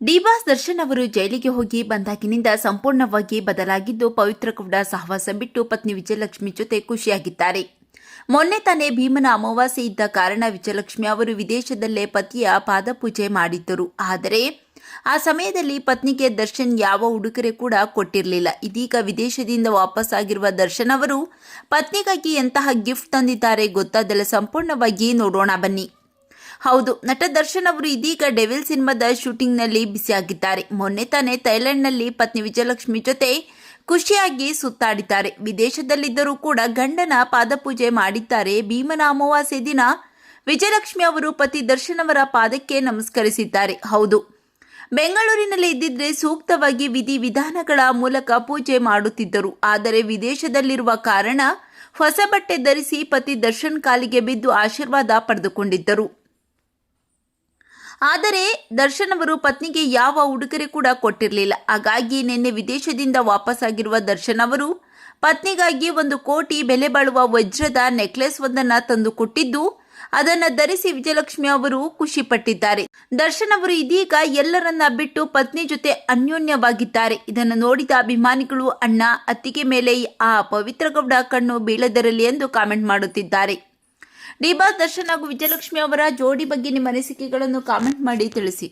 D Boss Darshan ಅವರು ಜೈಲಿಗೆ ಹೋಗಿ ಬಂದಾಗಿನಿಂದ ಸಂಪೂರ್ಣವಾಗಿ ಬದಲಾಗಿದ್ದು ಪವಿತ್ರ ಕೂಡ ಸಹವಾಸ ಬಿಟ್ಟು ಪತ್ನಿ ವಿಜಯಲಕ್ಷ್ಮಿ ಜೊತೆ ಖುಷಿಯಾಗಿದ್ದಾರೆ. ಮೊನ್ನೆ ತಾನೇ ಭೀಮನ ಅಮಾವಾಸ್ಯೆ ಇದ್ದ ಕಾರಣ ವಿಜಯಲಕ್ಷ್ಮಿ ಅವರು ವಿದೇಶದಲ್ಲೇ ಪತಿಯ ಪಾದಪೂಜೆ ಮಾಡಿದ್ದರು. ಆದರೆ ಆ ಸಮಯದಲ್ಲಿ ಪತ್ನಿಗೆ ದರ್ಶನ್ ಯಾವ ಉಡುಗೊರೆ ಕೂಡ ಕೊಟ್ಟಿರಲಿಲ್ಲ. ಇದೀಗ ವಿದೇಶದಿಂದ ವಾಪಸ್ ಆಗಿರುವ ದರ್ಶನ್ ಅವರು ಪತ್ನಿಗಾಗಿ ಎಂತಹ ಗಿಫ್ಟ್ ತಂದಿದ್ದಾರೆ ಗೊತ್ತಾದಲ್ಲ ಸಂಪೂರ್ಣವಾಗಿ ನೋಡೋಣ ಬನ್ನಿ. ಹೌದು, ನಟ ದರ್ಶನ್ ಅವರು ಇದೀಗ ಡೆವಿಲ್ ಸಿನಿಮಾದ ಶೂಟಿಂಗ್ನಲ್ಲಿ ಬಿಸಿಯಾಗಿದ್ದಾರೆ ಮೊನ್ನೆ ತಾನೇ ಥೈಲ್ಯಾಂಡ್ನಲ್ಲಿ ಪತ್ನಿ ವಿಜಯಲಕ್ಷ್ಮಿ ಜೊತೆ ಖುಷಿಯಾಗಿ ಸುತ್ತಾಡಿದ್ದಾರೆ. ವಿದೇಶದಲ್ಲಿದ್ದರೂ ಕೂಡ ಗಂಡನ ಪಾದಪೂಜೆ ಮಾಡಿದ್ದಾರೆ. ಭೀಮನ ಅಮಾವಾಸ್ಯೆ ದಿನ ವಿಜಯಲಕ್ಷ್ಮಿ ಅವರು ಪತಿ ದರ್ಶನ್ ಅವರ ಪಾದಕ್ಕೆ ನಮಸ್ಕರಿಸಿದ್ದಾರೆ. ಹೌದು, ಬೆಂಗಳೂರಿನಲ್ಲಿ ಇದ್ದಿದ್ರೆ ಸೂಕ್ತವಾಗಿ ವಿಧಿ ವಿಧಾನಗಳ ಮೂಲಕ ಪೂಜೆ ಮಾಡುತ್ತಿದ್ದರು. ಆದರೆ ವಿದೇಶದಲ್ಲಿರುವ ಕಾರಣ ಹೊಸ ಬಟ್ಟೆ ಧರಿಸಿ ಪತಿ ದರ್ಶನ್ ಕಾಲಿಗೆ ಬಿದ್ದು ಆಶೀರ್ವಾದ ಪಡೆದುಕೊಂಡಿದ್ದರು. ಆದರೆ ದರ್ಶನ್ ಅವರು ಪತ್ನಿಗೆ ಯಾವ ಉಡುಗೊರೆ ಕೂಡ ಕೊಟ್ಟಿರಲಿಲ್ಲ. ಹಾಗಾಗಿ ನಿನ್ನೆ ವಿದೇಶದಿಂದ ವಾಪಸ್ಸಾಗಿರುವ ದರ್ಶನ್ ಅವರು ಪತ್ನಿಗಾಗಿ ಒಂದು ಕೋಟಿ ಬೆಲೆ ಬಾಳುವ ವಜ್ರದ ನೆಕ್ಲೆಸ್ ಒಂದನ್ನು ತಂದು ಕೊಟ್ಟಿದ್ದು, ಅದನ್ನ ಧರಿಸಿ ವಿಜಯಲಕ್ಷ್ಮಿ ಅವರು ಖುಷಿ ಪಟ್ಟಿದ್ದಾರೆ ದರ್ಶನ್ ಅವರು ಇದೀಗ ಎಲ್ಲರನ್ನ ಬಿಟ್ಟು ಪತ್ನಿ ಜೊತೆ ಅನ್ಯೋನ್ಯವಾಗಿದ್ದಾರೆ. ಇದನ್ನು ನೋಡಿದ ಅಭಿಮಾನಿಗಳು ಅಣ್ಣ, ಅತ್ತಿಗೆ ಮೇಲೆ ಆ ಪವಿತ್ರ ಗೌಡ ಕಣ್ಣು ಬೀಳದಿರಲಿ ಎಂದು ಕಾಮೆಂಟ್ ಮಾಡುತ್ತಿದ್ದಾರೆ. ಡಿಬಾಸ್ ದರ್ಶನ್ ಹಾಗೂ ವಿಜಯಲಕ್ಷ್ಮಿ ಅವರ ಜೋಡಿ ಬಗ್ಗೆ ನಿಮ್ಮ ಅನಿಸಿಕೆಗಳನ್ನು ಕಾಮೆಂಟ್ ಮಾಡಿ ತಿಳಿಸಿ.